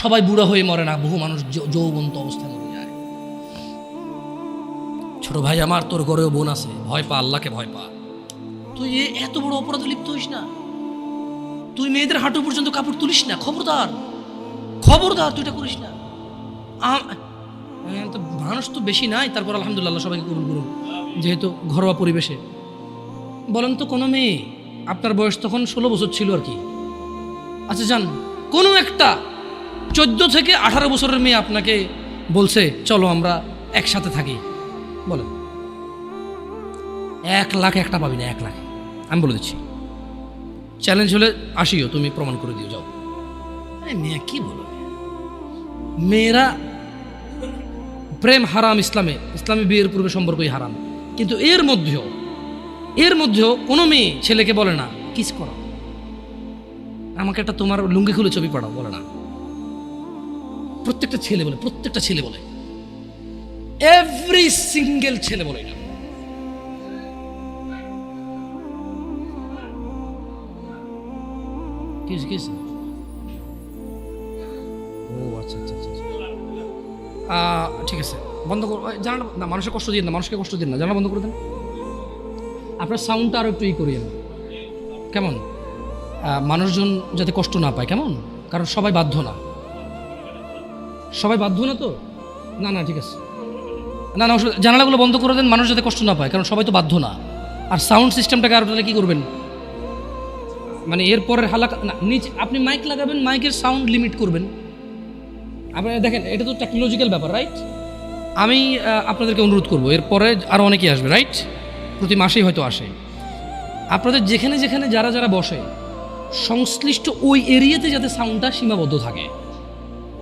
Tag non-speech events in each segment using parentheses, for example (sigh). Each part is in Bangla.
সবাই বুড়া হয়ে মরে না বহু মানুষ যৌবন্ত অবস্থায় মরে যায়। ছোট ভাই আমার তোর ঘরেও বোন আছে ভয় পা আল্লাহকে ভয় পা। তুই এত বড় অপরাধে লিপ্ত হইস না। তুই মেয়েদের হাঁটু পর্যন্ত কাপড় তুলিস না খবরদার। খবরদার তুই এটা করিস না। হ্যাঁ, তো মানুষ তো বেশি নাই তারপর আলহামদুলিল্লাহ সবাইকে কবুল করুন যেহেতু ঘরোয়া পরিবেশে। বলেন তো কোনো মেয়ে আপনার বয়স তখন ষোলো বছর ছিল আর কি। আচ্ছা যান কোনো একটা চোদ্দ থেকে আঠারো বছরের মেয়ে আপনাকে বলছে, চলো আমরা একসাথে থাকি। বলেন এক লাখ একটা পাবি না, এক লাখ। আমি বলে দিচ্ছি। চ্যালেঞ্জ হলে আসিও, তুমি প্রমাণ করে দিও, যাও। মেয়ে, কি বলো? মেয়েরা প্রেম হারাম ইসলামে। ইসলামী বিয়ের পূর্বে সম্পর্কই হারাম। কিন্তু এর মধ্যেও এর মধ্যেও কোনো মেয়ে ছেলেকে বলে না, কিস করো। আমাকে একটা তোমার লুঙ্গি খুলে ছবি পাঠাও, বলে না। প্রত্যেকটা ছেলে বলে, প্রত্যেকটা ছেলে বলে। এভরি সিঙ্গেল ছেলে বলে এটা। ও আচ্ছা আচ্ছা আচ্ছা আচ্ছা। ঠিক আছে। বন্ধ কর জানালা, না, মানুষের কষ্ট দিন না, মানুষকে কষ্ট দিন না। জানা বন্ধ করে দেন। আপনার সাউন্ডটা আরও একটু ই করিয়েন কেমন? মানুষজন যাতে কষ্ট না পায়, কেমন? কারণ সবাই বাধ্য না। সবাই বাধ্য না তো? না না, ঠিক আছে। না না জানালাগুলো বন্ধ করে দেন, মানুষ যাতে কষ্ট না পায়, কারণ সবাই তো বাধ্য না। আর সাউন্ড সিস্টেমটাকে আর তাহলে কী করবেন? মানে এরপরের হালাকা না, নিচে আপনি মাইক লাগাবেন মাইকের সাউন্ড লিমিট করবেন। আপনি দেখেন, এটা তো টেকনোলজিক্যাল ব্যাপার রাইট আমি আপনাদেরকে অনুরোধ করব এরপরে আরও অনেকেই আসবে রাইট প্রতি মাসেই হয়তো আসে। আপনাদের যেখানে যেখানে যারা যারা বসে, সংশ্লিষ্ট ওই এরিয়াতে যাতে সাউন্ডটা সীমাবদ্ধ থাকে।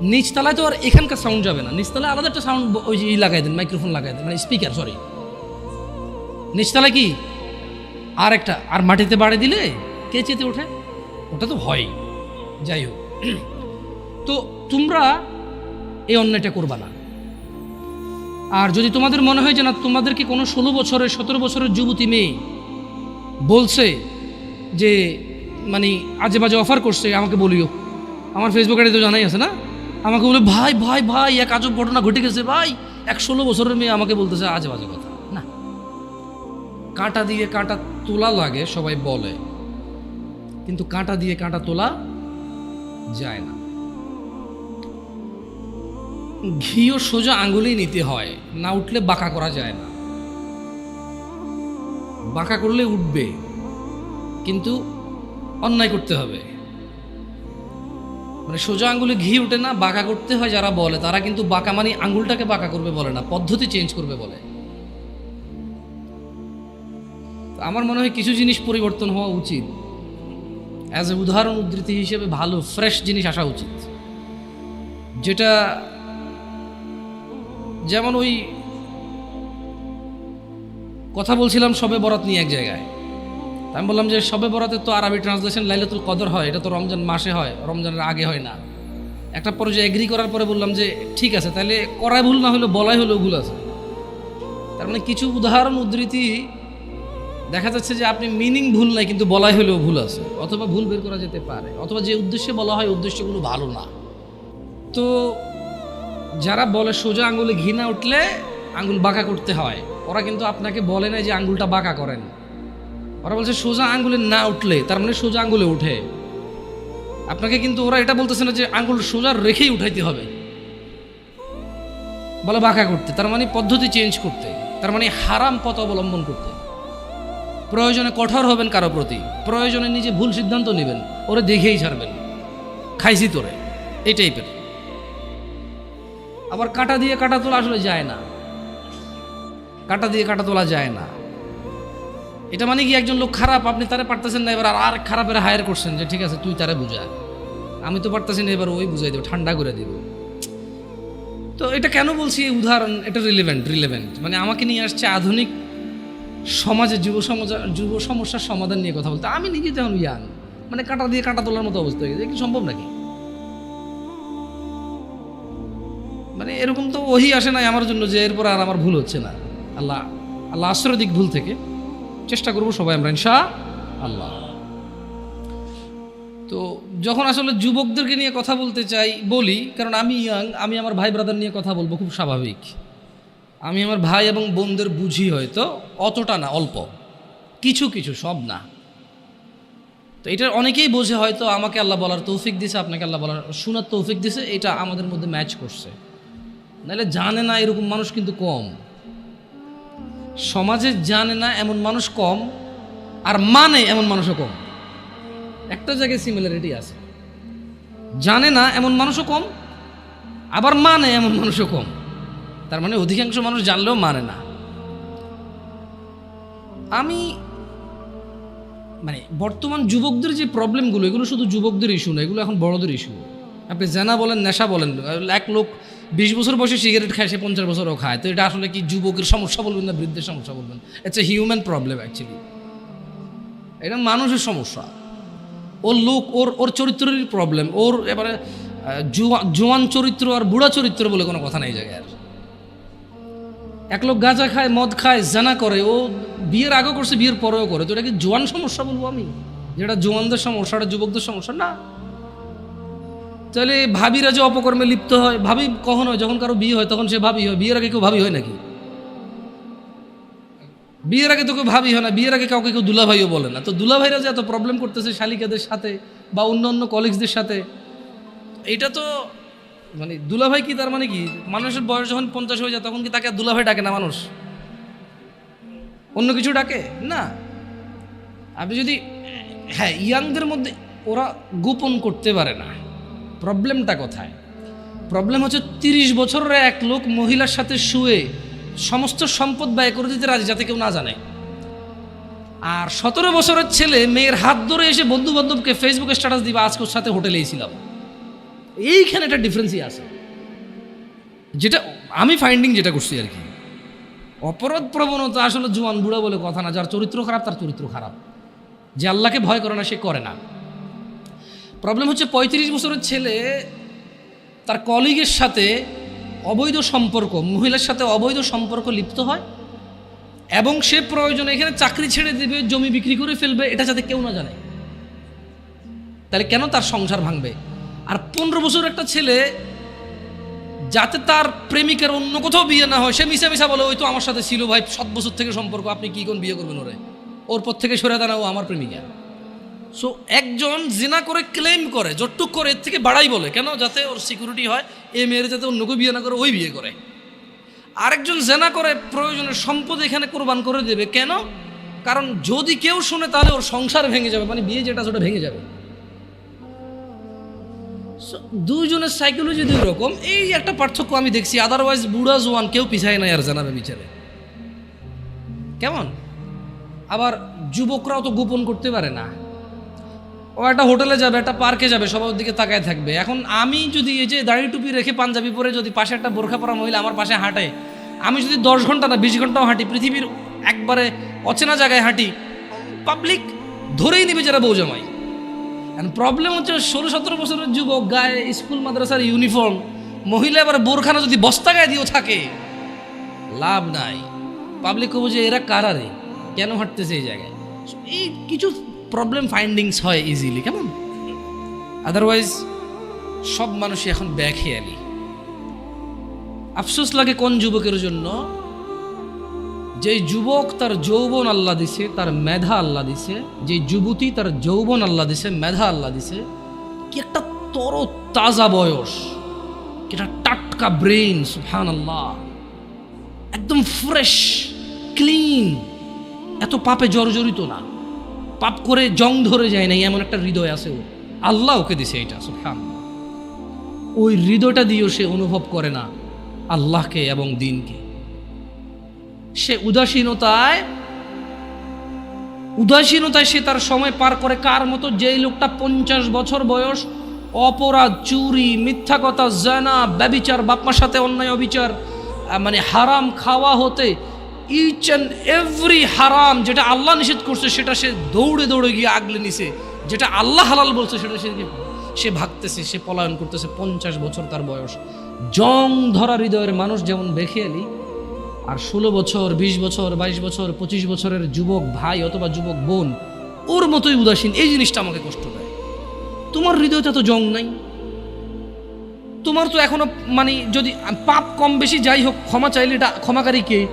নিচতলায় তো আর এখানকার সাউন্ড যাবে না। নিচতলায় আলাদা একটা সাউন্ড ওই লাগাই দেন মাইক্রোফোন লাগাই দেন মানে স্পিকার সরি নিচতলায় কি? আর একটা, আর মাটিতে বাড়ি দিলে কে চেতে ওঠে? ওটা তো হয় যাই হোক। (clears throat) তো তোমরা এই অন্যায়টা করবা না। আর যদি তোমাদের মনে হয় যে না, তোমাদেরকে কোনো ষোলো বছরের, সতেরো বছরের যুবতী মেয়ে বলছে যে মানে আজে বাজে অফার করছে, আমাকে বলিও। আমার ফেসবুক আইডি তো জানাই আছে না? আমাকে বলে, ভাই ভাই ভাই, এক আজব ঘটনা ঘটে গেছে, ভাই। এক ষোলো বছরের মেয়ে আমাকে বলতেছে, আজে বাজে কথা। না। কাঁটা দিয়ে কাঁটা তোলা লাগে, সবাই বলে। কিন্তু কাঁটা দিয়ে কাঁটা তোলা যায় না। ঘিও সোজা আঙ্গুলেই নিতে হয়, না উঠলে বাঁকা করা যায় না। বাঁকা করলে উঠবে, কিন্তু অন্যায় করতে হবে। মানে সোজা আঙ্গুলে ঘি উঠে না বাঁকা করতে হয় যারা বলে, তারা কিন্তু বাঁকা মানে আঙ্গুলটাকে বাঁকা করবে বলে না, পদ্ধতি চেঞ্জ করবে বলে। আমার মনে হয় কিছু জিনিস পরিবর্তন হওয়া উচিত। অ্যাজ এ উদাহরণ, উদ্ধৃতি হিসেবে ভালো ফ্রেশ জিনিস আসা উচিত। যেটা যেমন ওই কথা বলছিলাম সবে বরাত নিয়ে এক জায়গায়। আমি বললাম যে সবে বরাতে তো আরবি ট্রান্সলেশন লাইলাতুল কদর হয়, এটা তো রমজান মাসে হয়, রমজানের আগে হয় না। একটা পর্যায়ে এগ্রি করার পরে বললাম যে ঠিক আছে, তাহলে করাই ভুল না হলে বলাই হলেও ভুল আছে। তার মানে কিছু উদাহরণ, উদ্ধৃতি দেখা যাচ্ছে যে আপনি মিনিং ভুল নাই, কিন্তু বলাই হলেও ভুল আছে, অথবা ভুল বের করা যেতে পারে, অথবা যে উদ্দেশ্যে বলা হয় উদ্দেশ্যগুলো ভালো না। তো যারা বলে সোজা আঙ্গুলে ঘি না উঠলে আঙ্গুল বাঁকা করতে হয়, ওরা কিন্তু আপনাকে বলে না যে আঙুলটা বাঁকা করেন। ওরা বলছে, সোজা আঙ্গুলে না উঠলে, তার মানে সোজা আঙ্গুলে উঠে। আপনাকে কিন্তু ওরা এটা বলতেছে না যে আঙ্গুল সোজা রেখেই উঠাইতে হবে। বলে বাঁকা করতে, তার মানে পদ্ধতি চেঞ্জ করতে, তার মানে হারাম পথ অবলম্বন করতে। প্রয়োজনে কঠোর হবেন কারও প্রতি, প্রয়োজনে নিজে ভুল সিদ্ধান্ত নেবেন, ওরে দেখেই ছাড়বেন। খাইছি তোরে, এই টাইপের আবার কাটা দিয়ে কাটা তোলা আসলে যায় না। কাটা দিয়ে কাটা তোলা যায় না। এটা মানে কি একজন লোক খারাপ? আপনি তারে পারতেছেন না, এবার আর খারাপের হায়ার করছেন যে, ঠিক আছে, তুই তারে বুঝা। আমি তো পারতেছি না, এবার ওই বুঝাই দেবো, ঠান্ডা করে দেব। তো এটা কেন বলছি এই উদাহরণ? এটা রিলেভেন্ট রিলেভেন্ট মানে আমাকে নিয়ে আসছে আধুনিক সমাজে যুব সমাজ যুব সমস্যার সমাধান নিয়ে কথা বলতে। আমি নিজে তো এখন ইয়াং মানে কাটা দিয়ে কাটা তোলার মতো অবস্থা হয়ে গেছে। কি সম্ভব নাকি? মানে এরকম তো ওহি আসে নাই আমার জন্য যে, এরপর আর আমার ভুল হচ্ছে না। আল্লাহ আল্লাহ আশ্রয় দিক ভুল থেকে। চেষ্টা করব সবাই আমরা ইনশা আল্লাহ তো যখন আসলে যুবকদেরকে নিয়ে কথা বলতে চাই, বলি, কারণ আমি ইয়াং আমি আমার ভাই ব্রাদার নিয়ে কথা বলব, খুব স্বাভাবিক। আমি আমার ভাই এবং বোনদের বুঝি হয়তো অতটা না, অল্প। কিছু কিছু, সব না। তো এটা অনেকেই বোঝে হয়তো, আমাকে আল্লাহ বলার তৌফিক দিছে, আপনাকে আল্লাহ বলার, শোনার তৌফিক দিছে, এটা আমাদের মধ্যে ম্যাচ করছে। নাহলে জানে না এরকম মানুষ কিন্তু কম। সমাজে জানে না এমন মানুষ কম আর মানে এমন মানুষও কম। একটা জায়গায় সিমিলারিটি আছে। জানে না এমন মানুষও কম, আবার মানে এমন মানুষও কম। তার মানে অধিকাংশ মানুষ জানলেও মানে না। আমি মানে বর্তমান যুবকদের যে প্রবলেমগুলো এগুলো শুধু যুবকদের ইস্যু না, এগুলো এখন বড়দের ইস্যু আপনি জানা বলেন, নেশা বলেন, এক লোক বিশ বছর বয়সে সিগারেট খায়, সে পঞ্চাশ বছরও খায়। তো এটা আসলে কি যুবকের সমস্যা বলবেন না বৃদ্ধের সমস্যা বলবেন? It's a human problem actually এটা মানুষের সমস্যা। ওর লোক, ওর ওর চরিত্রেরই প্রবলেম ওর এবারে জোয়ান চরিত্র আর বুড়া চরিত্র বলে কোনো কথা নেই জায়গায় আর। এক লোক গাঁজা খায়, মদ খায়, জানা করে, ও বিয়ের আগে করছে, বিয়ের পরেও করে। তো এটা কি জোয়ান সমস্যা বলব আমি? যেটা জোয়ানদের সমস্যা, এটা যুবকদের সমস্যা? না। তাহলে ভাবিরা যে অপকর্মে লিপ্ত হয়, ভাবি কখন হয়? যখন কারও বিয়ে হয়, তখন সে ভাবি হয়। বিয়ের আগে কেউ ভাবি হয় নাকি? বিয়ের আগে তো কেউ ভাবি হয় না। বিয়ের আগে কাউকে কেউ দুলাভাইও বলে না। তো দুলাভাইরা যে এত প্রবলেম করতেছে শালিকাদের সাথে বা অন্য অন্য কলিগসদের সাথে, এটা তো মানে দুলাভাই কি তার মানে কি? মানুষের বয়স যখন পঞ্চাশ হয়ে যায়, তখন কি তাকে দুলাভাই ডাকে না মানুষ? অন্য কিছু ডাকে? না। আপনি যদি হ্যাঁ ইয়াংদের মধ্যে ওরা গোপন করতে পারে না। প্রবলেমটা কোথায়? প্রবলেম হচ্ছে তিরিশ বছরের এক লোক মহিলার সাথে শুয়ে সমস্ত সম্পদ ব্যয় করে দিতে রাজি যাতে কেউ না জানে। আর সতেরো বছরের ছেলে মেয়ের হাত ধরে এসে বন্ধু বান্ধবকে ফেসবুকে স্ট্যাটাস দিবা, আজকে ওর সাথে হোটেলে ছিলাম। এইখানে একটা ডিফারেন্সই আছে। যেটা আমি ফাইন্ডিং যেটা করছি আর কি, অপরাধ প্রবণতা আসলে জোয়ান বুড়া বলে কথা না, যার চরিত্র খারাপ তার চরিত্র খারাপ। যে আল্লাহকে ভয় করে না, সে করে না। প্রবলেম হচ্ছে পঁয়ত্রিশ বছরের ছেলে তার কলিগের সাথে অবৈধ সম্পর্ক, মহিলার সাথে অবৈধ সম্পর্ক লিপ্ত হয় এবং সে প্রয়োজনে এখানে চাকরি ছেড়ে দেবে, জমি বিক্রি করে ফেলবে, এটা যাতে কেউ না জানে। তাহলে কেন তার সংসার ভাঙবে? আর পনেরো বছর একটা ছেলে যাতে তার প্রেমিকার অন্য কোথাও বিয়ে না হয়, সে মিশা মিশা বলে, ওই তো আমার সাথে ছিল ভাই, সাত বছর থেকে সম্পর্ক, আপনি কি কোন বিয়ে করবেন ওরে? ওর পর থেকে সরে দাঁড়াও আমার প্রেমিকা। সো একজন জিনা করে ক্লেম করে যতটুক করে এর থেকে বাড়াই বলে। কেন? যাতে ওর সিকিউরিটি হয় এ মেয়ের যাতে অন্য কেউ বিয়ে না করে ওই বিয়ে করে। আরেকজন জেনা করে প্রয়োজনের সম্পদ এখানে কোরবান করে দেবে। কেন? কারণ যদি কেউ শুনে তাহলে ওর সংসার ভেঙে যাবে মানে বিয়ে যেটা সেটা ভেঙে যাবে। So, দুইজনের সাইকোলজি দুই রকম। এই একটা পার্থক্য আমি দেখছি আদারওয়াইজ বুড়া জোয়ান কেউ পিছায় নাই আর জানাবে বিচারে। কেমন? আবার যুবকরাও তো গোপন করতে পারে না। ও একটা হোটেলে যাবে, একটা পার্কে যাবে, সবার দিকে তাকায় থাকবে। এখন আমি যদি এই যে দাড়ি টুপি রেখে পাঞ্জাবি পরে যদি পাশে একটা বোরখা পরা মহিলা আমার পাশে হাঁটে, আমি যদি দশ ঘণ্টা না বিশ ঘন্টাও হাঁটি, পৃথিবীর একবারে অচেনা জায়গায় হাঁটি পাবলিক ধরেই নেবে যারা বউ জামাই। প্রবলেম হচ্ছে ষোলো, সতেরো বছরের যুবক গায়ে স্কুল, মাদ্রাসার ইউনিফর্ম মহিলা এবার বোরখানা যদি বস্তা গায়ে দিয়েও থাকে, লাভ নাই। পাবলিক কবো যে এরা কারারে কেন হাঁটতেছে এই জায়গায়? এই কিছু প্রবলেম ফাইন্ডিংস হয় ইজিলি কেমন? আদারওয়াইজ সব মানুষই এখন ব্যাখেয়ালি আফসোস লাগে কোন যুবকের জন্য? যে যুবক তার যৌবন আল্লাহ দিছে, তার মেধা আল্লাহ দিছে, যে যুবতী তার যৌবন আল্লাহ দিছে, মেধা আল্লাহ দিছে, কি একটা তর তাজা বয়স, কি একটা টাটকা ব্রেন সুফান আল্লাহ একদম ফ্রেশ ক্লিন এত পাপে জর্জরিত না। পাপ করে জং ধরে যায় নাই, এমন একটা হৃদয় আছে ও আল্লাহ ওকে দিছে এটা সুফান ওই হৃদয়টা দিয়েও সে অনুভব করে না আল্লাহকে এবং দিনকে। সে উদাসীনতায় উদাসীনতায় সে তার সময় পার করে কার মতো? যেই লোকটা পঞ্চাশ বছর বয়স, অপরাধ, চুরি, মিথ্যা কথা, জানা, ব্যবিচার, বাপমার সাথে অন্যায়, অবিচার মানে হারাম খাওয়া হতে ইচ অ্যান্ড এভরি হারাম যেটা আল্লাহ নিষেধ করছে, সেটা সে দৌড়ে দৌড়ে গিয়ে আগলে নিছে। যেটা আল্লাহ হালাল বলছে, সেটা সে সে ভাগতেছে, সে পলায়ন করতেছে পঞ্চাশ বছর তার বয়স। জং ধরা হৃদয়ের মানুষ যেমন বেখেয়ালি, আর ষোলো বছর, বিশ বছর, বাইশ বছর, পঁচিশ বছরের যুবক ভাই অথবা যুবক বোন, ওর মতোই উদাসীন, এই জিনিসটা আমাকে কষ্ট দেয়। তোমার হৃদয়তে তো জং নাই। তোমার তো এখনও মানে যদি পাপ কম বেশি যাই হোক, ক্ষমা চাইলে এটা ক্ষমাকারী কে?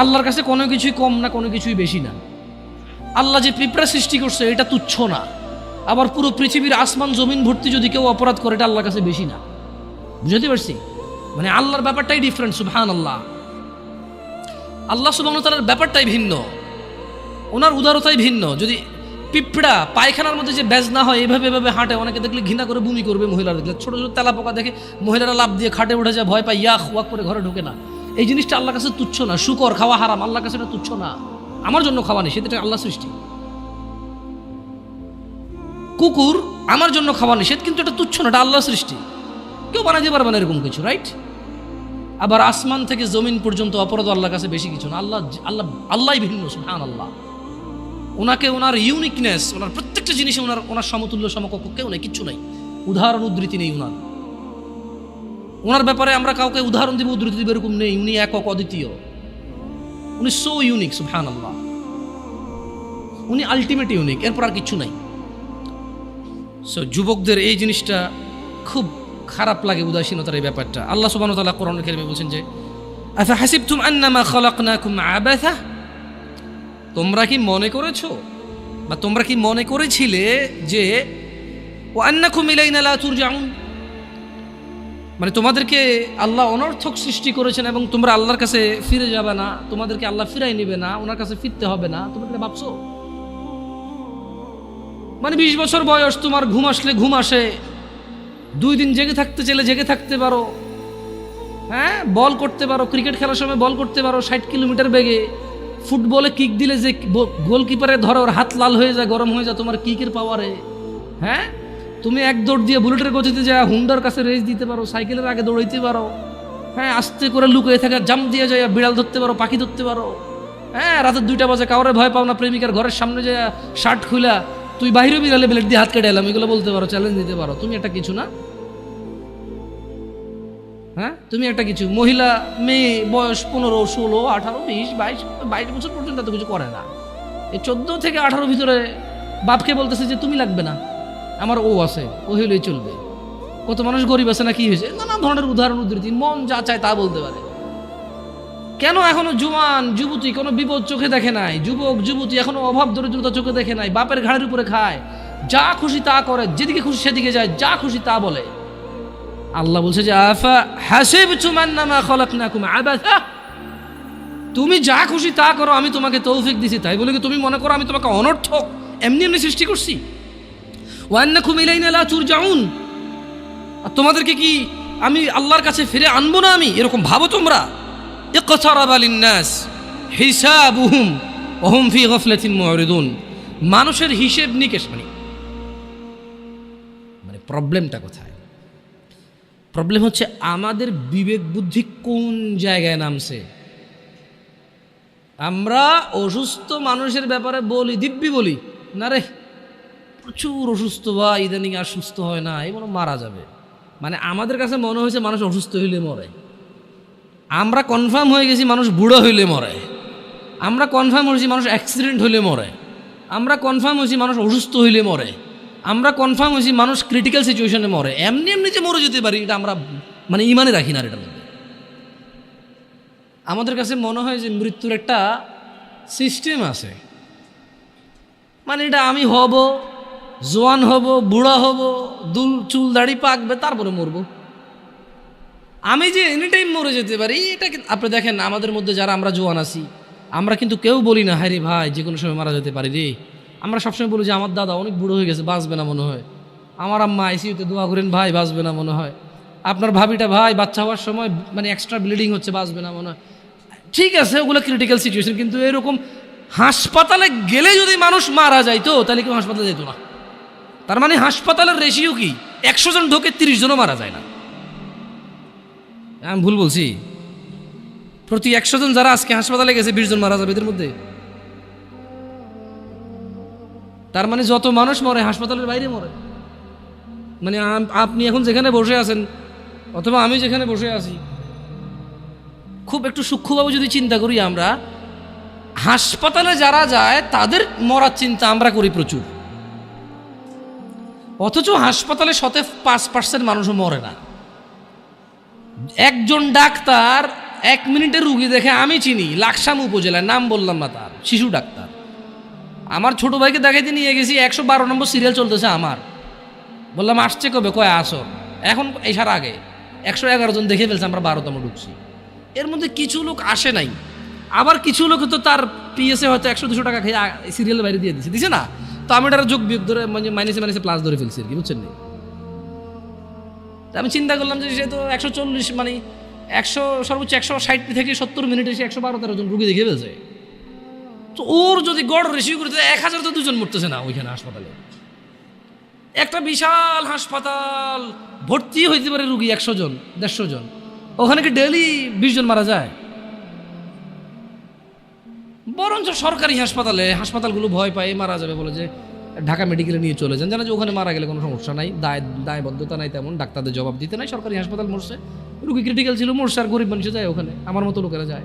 আল্লাহর কাছে কোনো কিছুই কম না, কোনো কিছুই বেশি না। আল্লাহ যে পিঁপড়া সৃষ্টি করছে, এটা তুচ্ছ না। আবার পুরো পৃথিবীর আসমান জমিন ভর্তি যদি কেউ অপরাধ করে, এটা আল্লাহর কাছে বেশি না। বুঝতে পারছি? মানে আল্লাহর ব্যাপারটাই ডিফারেন্ট সুবহান আল্লাহ আল্লাহ সুবাহ তালার ব্যাপারটাই ভিন্ন। ওনার উদারতাই ভিন্ন। যদি পিঁপড়া পায়খানার মধ্যে যে ব্যাজ না হয়, এভাবে এভাবে হাঁটে, অনেকে দেখলে ঘৃণা করে বমি করবে মহিলারা। দেখলে ছোটো ছোটো তেলা পোকা দেখে মহিলারা লাভ দিয়ে খাটে উঠে যায়, ভয় পায় ইয়াক ওয়াক করে ঘরে ঢোকে না। এই জিনিসটা আল্লাহ কাছে তুচ্ছ না। শুকর, খাওয়া হারাম আল্লাহ কাছে এটা তুচ্ছ না। আমার জন্য খাওয়া নেই, সেটা আল্লাহ সৃষ্টি। কুকুর আমার জন্য খাওয়া নিষেধ, কিন্তু এটা তুচ্ছ না, এটা আল্লাহ সৃষ্টি। কেউ বানাতে পারবে না এরকম কিছু রাইট আবার আসমান থেকে জমিন পর্যন্ত অপরাধ আল্লাহ কাছে বেশি কিছু না। আল্লাহ আল্লাহ আল্লাহ ভিন্ন সুহান আল্লাহ ওনাকে ওনার ইউনিকনেস ওনার প্রত্যেকটা জিনিসে ওনার ওনার সমতুল্য, সমকক্ষ কেউ নেই, কিচ্ছু নেই। উদাহরণ উদ্ধৃতি নেই ওনার। ওনার ব্যাপারে আমরা কাউকে উদাহরণ দিব, উদ্ধৃতি দিব, এরকম নেই। উনি একক অদ্বিতীয়। উনি সো ইউনিক সুহান আল্লাহ উনি আলটিমেট ইউনিক এরপর আর কিচ্ছু নাই। সো যুবকদের এই জিনিসটা খুব খারাপ লাগে, উদাসীনতার এই ব্যাপারটা। আল্লাহ ওয়া তাআলা কোরআনুল কারীমে বলছেন যে, আফা হাসিবতুম আন্নামা খালাকনাকুম আবাথা তোমরা কি মনে করেছ, বা তোমরা কি মনে করেছিলে যে ও আন্নাকুম ইলাইনা লা তুরজাউন? মানে তোমাদেরকে আল্লাহ অনর্থক সৃষ্টি করেছেন এবং তোমরা আল্লাহর কাছে ফিরে যাবে না, তোমাদেরকে আল্লাহ ফিরাই নেবে না, ওনার কাছে ফিরতে হবে না, তোমরা এটা ভাবছ? মানে বিশ বছর বয়স, তোমার ঘুম আসলে ঘুম আসে। দুই দিন জেগে থাকতে চাইলে জেগে থাকতে পারো। হ্যাঁ বল করতে পারো, ক্রিকেট খেলার সময় বল করতে পারো, ষাট কিলোমিটার বেগে। ফুটবলে কিক দিলে যে গোলকিপারে ধরো, ওর হাত লাল হয়ে যায়, গরম হয়ে যায়, তোমার কিকের পাওয়ারে হ্যাঁ? তুমি এক দৌড় দিয়ে বুলেটের গতিতে যা হুন্ডার কাছে রেস দিতে পারো, সাইকেলের আগে দৌড়াইতে পারো। হ্যাঁ আস্তে করে লুকিয়ে থাকা জাম দিয়ে যায়, বিড়াল ধরতে পারো, পাখি ধরতে পারো। হ্যাঁ রাতের দুইটা বাজে, কাউরে ভয় পাও না, প্রেমিকার ঘরের সামনে যে শার্ট খুলা তুই বাইরে বিড়ালে ব্লেড দিয়ে হাত কেটে এলাম, এগুলো বলতে পারো চ্যালেঞ্জ দিতে পারো। তুমি একটা কিছু না? হ্যাঁ তুমি একটা কিছু। মহিলা, মেয়ে, বয়স পনেরো, ষোলো, আঠারো, বিশ, বাইশ বাইশ বছর পর্যন্ত এত কিছু করে না। এই চোদ্দ থেকে আঠারো ভিতরে বাপকে বলতেছে যে, তুমি লাগবে না। আমার ও আছে, ও হইলেই চলবে। কত মানুষ গরিব আছে না কি হয়েছে? নানা ধরনের উদাহরণ, উদ্ধৃতি, মন যা চায় তা বলতে পারে। কেন এখনও জুয়ান, যুবতী কোনো বিপদ চোখে দেখে নাই? যুবক, যুবতী এখনও অভাব, দরিদ্রতা চোখে দেখে নাই? বাপের ঘাড়ের উপরে খায়। যা খুশি তা করে, যেদিকে খুশি সেদিকে যায়, যা খুশি তা বলে। আল্লাহ বলছে যে, আফা হাসিব চুমান্নামা খলাকনাকুম আবাসা। তুমি যা খুশি তা করো, আমি তোমাকে তৌফিক দিছি। তাই বলে কি তুমি মনে করো আমি তোমাকে অনর্থক? এমনি এমনি সৃষ্টি করছি? আর তোমাদেরকে কি আমি আল্লাহর কাছে ফিরে আনব না আমি? এরকম ভাবো তোমরা। মানুষের হিসেব নিকেশ মানে মানে প্রবলেমটা কোথায়? প্রবলেম হচ্ছে আমাদের বিবেক বুদ্ধি কোন জায়গায় নামছে? আমরা অসুস্থ মানুষের ব্যাপারে বলি, দিব্যি বলি, না রে? প্রচুর অসুস্থ, বা ইদানিং আর সুস্থ হয় না মনে মারা যাবে। মানে আমাদের কাছে মনে হয়েছে মানুষ অসুস্থ হইলে মরে। আমরা কনফার্ম হয়ে গেছি মানুষ বুড়ো হইলে মরে। আমরা কনফার্ম হয়েছি মানুষ অ্যাক্সিডেন্ট হইলে মরে। আমরা কনফার্ম হয়েছি মানুষ অসুস্থ হইলে মরে। আমরা কনফার্ম হয়েছি মানুষ ক্রিটিক্যাল সিচুয়েশনে মরে। এমনি এমনি যে মরে যেতে পারি, এটা আমরা মানে ইমানে রাখি না মধ্যে। আমাদের কাছে মনে হয় যে মৃত্যুর একটা সিস্টেম আছে। মানে এটা আমি হব জোয়ান হব, বুড়া হব, দুল চুল দাড়ি পাকবে তারপরে মরবো। আমি যে এনি টাইম মরে যেতে পারি, এটা আপনি দেখেন আমাদের মধ্যে যারা আমরা জোয়ান আছি, আমরা কিন্তু কেউ বলি না হ্যাঁ ভাই যে কোনো সময় মারা যেতে পারি রে। আমরা সবসময় বলি যে, আমার দাদা অনেক বুড়ো হয়ে গেছে, বাঁচবে না মনে হয়। আমার আম্মা আইসিউতে দোয়া করেন, ভাই, বাঁচবে না মনে হয়। আপনার ভাবিটা, ভাই, বাচ্চা হওয়ার সময় মানে এক্সট্রা ব্লিডিং হচ্ছে, বাঁচবে না মনে হয়। ঠিক আছে, ওগুলো ক্রিটিক্যাল সিচুয়েশন কিন্তু এরকম হাসপাতালে গেলে যদি মানুষ মারা যাইতো, তাহলে কেউ হাসপাতালে যেত না। তার মানে হাসপাতালের রেশিও কি? একশো জন ঢোকে তিরিশ জনও মারা যায় না। আমি ভুল বলছি? প্রতি একশো জন যারা আজকে হাসপাতালে গেছে, বিশ জন মারা যাবে এদের মধ্যে। তার মানে যত মানুষ মরে, হাসপাতালের বাইরে মরে। মানে আপনি এখন যেখানে বসে আছেন, অথবা আমি যেখানে বসে আছি, খুব একটু সূক্ষ্মভাবে যদি চিন্তা করি আমরা, হাসপাতালে যারা যায়, তাদের মরার চিন্তা আমরা করি প্রচুর। অথচ হাসপাতালে শতে পাঁচ পার্সেন্ট মানুষও মরে না। একজন ডাক্তার এক মিনিটের রুগী দেখে আমি চিনি, লাকসাম উপজেলায় নাম বললাম না তার, শিশু ডাক্তার। আমার ছোট ভাইকে দেখাইতে নিয়ে গেছি, একশো বারো নম্বর সিরিয়াল চলতেছে আমার। বললাম, আসছে কবে? কয় আসর এখন এসার আগে। একশো এগারো জন দেখে ফেলছে, আমরা বারোতম ঢুকছি। এর মধ্যে কিছু লোক আসে নাই। আবার কিছু লোক তো তার পিএসএ হয়তো একশো দুশো টাকা খেয়ে সিরিয়াল বাইরে দিয়ে দিছে। দিছে না? তো আমি ওটার যোগ বিয়োগ ধরে মানে মাইনাসে মাইনাসে প্লাস ধরে ফেলছি আর কি, বুঝছেন নি? আমি চিন্তা করলাম যে সে তো একশো চল্লিশ মানে একশো, সর্বোচ্চ একশো ষাট থেকে সত্তর মিনিটে সে একশো বারো তেরো জন রুগী দেখে ফেলছে। তো ওর যদি গড় রেসিউ করে এক হাজার তো দুজন মরতেছে না ওইখানে হাসপাতালে। একটা বিশাল হাসপাতাল, ভর্তি হইতে পারে রুগী একশো জন, দেড়শো জন। ওখানে কি ডেলি বিশ জন মারা যায়? বরঞ্চ সরকারি হাসপাতালে হাসপাতালগুলো ভয় পায়, মারা যাবে বলে যে ঢাকা মেডিকেলে নিয়ে চলে যান। জানা যে ওখানে মারা গেলে কোনো সমস্যা নাই, দায় দায়বদ্ধতা নাই তেমন, ডাক্তারদের জবাব দিতে নাই, সরকারি হাসপাতাল মরছে। রুগী ক্রিটিক্যাল ছিল, মরছে আর গরিব মানুষ যায় ওখানে, আমার মতো লোকেরা যায়।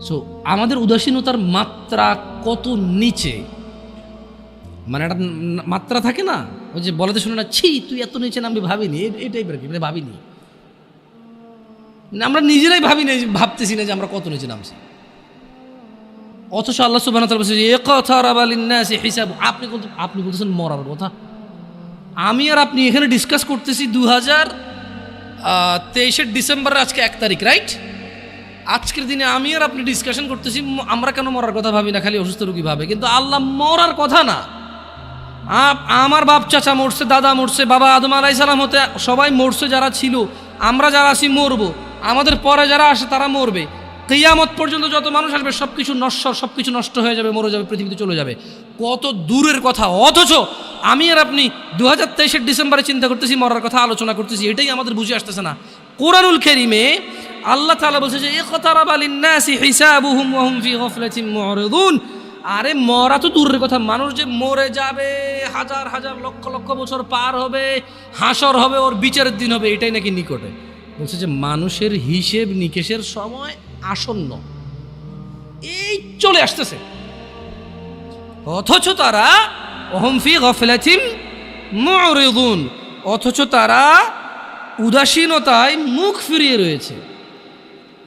সো আমাদের উদাসীনতার মাত্রা কত নিচে? মানে একটা মাত্রা থাকে না, ওই যে বলাতে শুনে না, ছি, তুই এত নিচে নামবি, ভাবিনি। এই- টাইপের কি মানে ভাবিনি। আমরা নিজেরাই ভাবি না ভাবতেছি না যে আমরা কত নিচে নামছি। অথচ আল্লাহ সুবাহ বলছে যে, "ইকতারাব লিন্নাসি হিসাব। আপনি আপনি বলতেছেন মরার কথা। আমি আর আপনি এখানে ডিসকাস করতেছি দু হাজার তেইশের ডিসেম্বরের আজকে এক তারিখ রাইট আজকের দিনে আমি আর আপনি ডিসকাশন করতেছি আমরা কেন মরার কথা ভাবি না খালি অসুস্থ রোগী ভাবে। কিন্তু আল্লাহ মরার কথা না। আমার বাপ চাচা মরছে দাদা মরছে বাবা আদম আলাই সালাম হতে সবাই মরছে যারা ছিল আমরা যারা আছি মরবো। আমাদের পরে যারা আসে তারা মরবে। কেয়ামত পর্যন্ত যত মানুষ আসবে সব কিছু নশ্বর সব কিছু নষ্ট হয়ে যাবে, মরে যাবে, পৃথিবীতে চলে যাবে। কত দূরের কথা, অথচ আমি আর আপনি দু হাজার তেইশের ডিসেম্বরে চিন্তা করতেছি, মরার কথা আলোচনা করতেছি, এটাই আমাদের বুঝে আসতেছে না। কোরআনুল খেরিমে আল্লাহ তালা বলছে যে গাফলাতিন মুরিদুন। আরে, মরা তো দূরের কথা, মানুষ যে মরে যাবে, হাজার হাজার লক্ষ লক্ষ বছর পার হবে, হাসর হবে, ওর বিচারের দিন হবে, এটাই নাকি নিকটে। বলছে যে মানুষের হিসেব নিকেশের সময় আসন্ন। এই চলে আসতেছে। অথচ তারা অহমফি গফলাথিম মুরিদুন। অথচ তারা উদাসীনতায় মুখ ফিরিয়ে রয়েছে।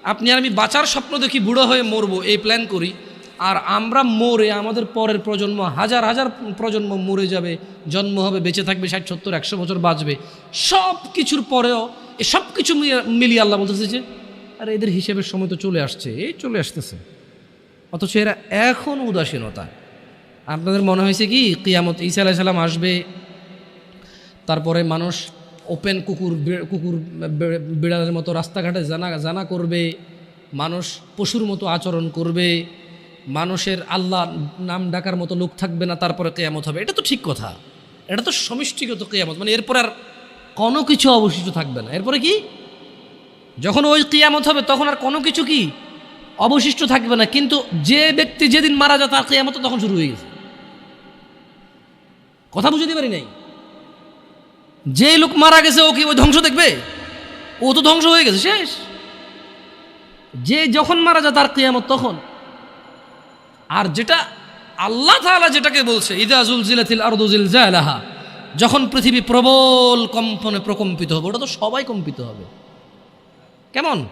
আপনি আর আমি বাঁচার স্বপ্ন দেখি বুড়ো হয়ে মরবো, এই প্ল্যান করি। আর আমরা মরে, আমাদের পরের প্রজন্ম, হাজার হাজার প্রজন্ম মরে যাবে, জন্ম হবে, বেঁচে থাকবে, ষাট, সত্তর, একশো বছর বাঁচবে। সব কিছুর পরেও এ সব কিছু মিলিয়ে- আল্লাহ বলতেছে যে, আর এদের হিসেবের সময় তো চলে আসছে, এই চলে আসতেছে। অথচ এরা এখন উদাসীনতা। আপনাদের মনে হয়েছে কি, কিয়ামত ঈসা আলাহ সাল্লাম আসবে, তারপরে মানুষ ওপেন কুকুর কুকুর বিড়ালের মতো রাস্তাঘাটে জানা জানা করবে, মানুষ পশুর মতো আচরণ করবে, মানুষের আল্লাহ নাম ডাকার মতো লোক থাকবে না, তারপরে কেয়ামত হবে। এটা তো ঠিক কথা। এটা তো সমষ্টিগত কেয়ামত। মানে এরপর আর কোনো কিছু অবশিষ্ট থাকবে না। এরপরে কি? যখন ওই কিয়ামত হবে, তখন আর কোনো কিছু কি অবশিষ্ট থাকবে না। কিন্তু যে ব্যক্তি যেদিন মারা যায়, তার কিয়ামত তখন শুরু হয়ে গেছে। কথা বুঝতে পারি নাই? যে লোক মারা গেছে, ও কি ওই ধ্বংস দেখবে? ও তো ধ্বংস হয়ে গেছে, শেষ। যে যখন মারা যায়, তার কিয়ামত তখন। আর যেটা আল্লাহ যেটাকে বলছে, ইদা জুলজিলাতিল আরদু জিলজালাহা যখন পৃথিবী প্রবল কম্পনে প্রকম্পিত হবে ওটা তো সবাই কম্পিত হবে। কেমন?